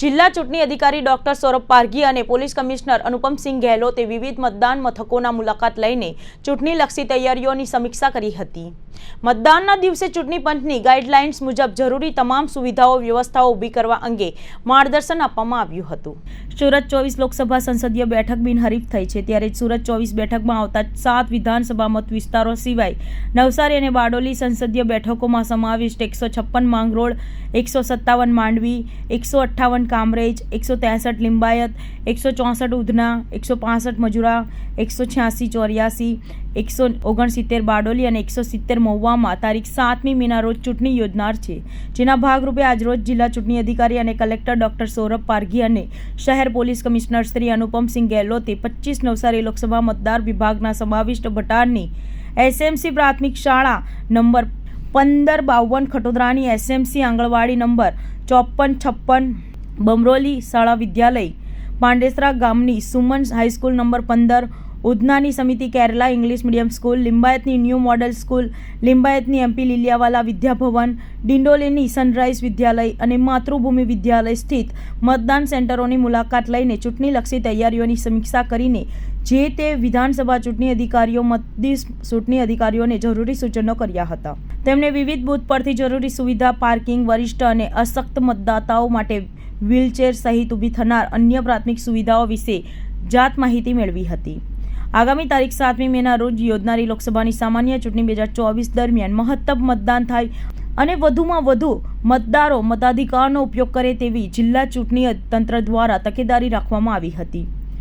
જિલ્લા ચૂંટણી અધિકારી ડોક્ટર સૌરભ પારઘી અને પોલીસ કમિશનર અનુપમસિંહ ગેહલોતે વિવિધ મતદાન મથકોના મુલાકાત લઈને ચૂંટણીલક્ષી તૈયારીઓની સમીક્ષા કરી હતી. મતદાનના દિવસે ચૂંટણી પંચની ગાઈડલાઇન્સ મુજબ જરૂરી તમામ સુવિધાઓ, વ્યવસ્થાઓ ઊભી કરવા અંગે માર્ગદર્શન આપવામાં આવ્યું હતું. સુરત ચોવીસ લોકસભા સંસદીય બેઠક બિનહરીફ થઈ છે. ત્યારે સુરત ચોવીસ બેઠકમાં આવતા સાત વિધાનસભા મત વિસ્તારો સિવાય નવસારી અને બારડોલી સંસદીય બેઠકોમાં સમાવિષ્ટ એકસો છપ્પન માંગરોળ, એકસો સત્તાવન માંડવી, એકસો અઠ્ઠાવન કામરેજ, એકસો ત્રેસઠ લિંબાયત, એકસો ચોસઠ ઉધના, એકસો પાસઠ મજુરા, એકસો છ્યાસી ચોર્યાસી, એકસો ઓગણસિત્તેર બારડોલી અને એકસો સિત્તેર મહુવામાં તારીખ સાતમી મેના રોજ ચૂંટણી યોજનાર છે. જેના ભાગરૂપે આજરોજ જિલ્લા ચૂંટણી અધિકારી અને કલેક્ટર ડોક્ટર સૌરભ પારઘી અને શહેર પોલીસ કમિશનર શ્રી અનુપમસિંહ ગેહલોતે પચીસ નવસારી લોકસભા મતદાર વિભાગના સમાવિષ્ટ ભટારની એસએમસી પ્રાથમિક શાળા નંબર પંદર બાવન ખટોદરાની એસએમસી આંગણવાડી નંબર ચોપન છપ્પન બમરોલી શાળા વિદ્યાલય પાંડેસરા ગામની સુમન હાઈસ્કૂલ નંબર પંદર ઉધનાની સમિતિ કેરલા ઇંગ્લિશ મીડિયમ સ્કૂલ, લિંબાયતની ન્યૂ મોડલ સ્કૂલ, લિંબાયતની એમપી લીલિયાવાલા વિદ્યાભવન, ડિંડોલીની સનરાઈઝ વિદ્યાલય અને માતૃભૂમિ વિદ્યાલય સ્થિત મતદાન સેન્ટરોની મુલાકાત લઈને ચૂંટણીલક્ષી તૈયારીઓની સમીક્ષા કરીને જે તે વિધાનસભા ચૂંટણી અધિકારીઓ મતદીસ ચૂંટણી અધિકારીઓને જરૂરી સૂચનો કર્યા હતા. તેમણે વિવિધ બૂથ પરથી જરૂરી સુવિધા, પાર્કિંગ, વરિષ્ઠ અને અશક્ત મતદાતાઓ માટે વ્હીલચેર સહિત ઊભી થનાર અન્ય પ્રાથમિક સુવિધાઓ વિશે જાત માહિતી મેળવી હતી. આગામી તારીખ સાતમી મેના રોજ યોજનારી લોકસભાની સામાન્ય ચૂંટણી બે હજાર ચોવીસ દરમિયાન મહત્તમ મતદાન થાય અને વધુમાં વધુ મતદારો મતાધિકારનો ઉપયોગ કરે તેવી જિલ્લા ચૂંટણી તંત્ર દ્વારા તકેદારી રાખવામાં આવી હતી.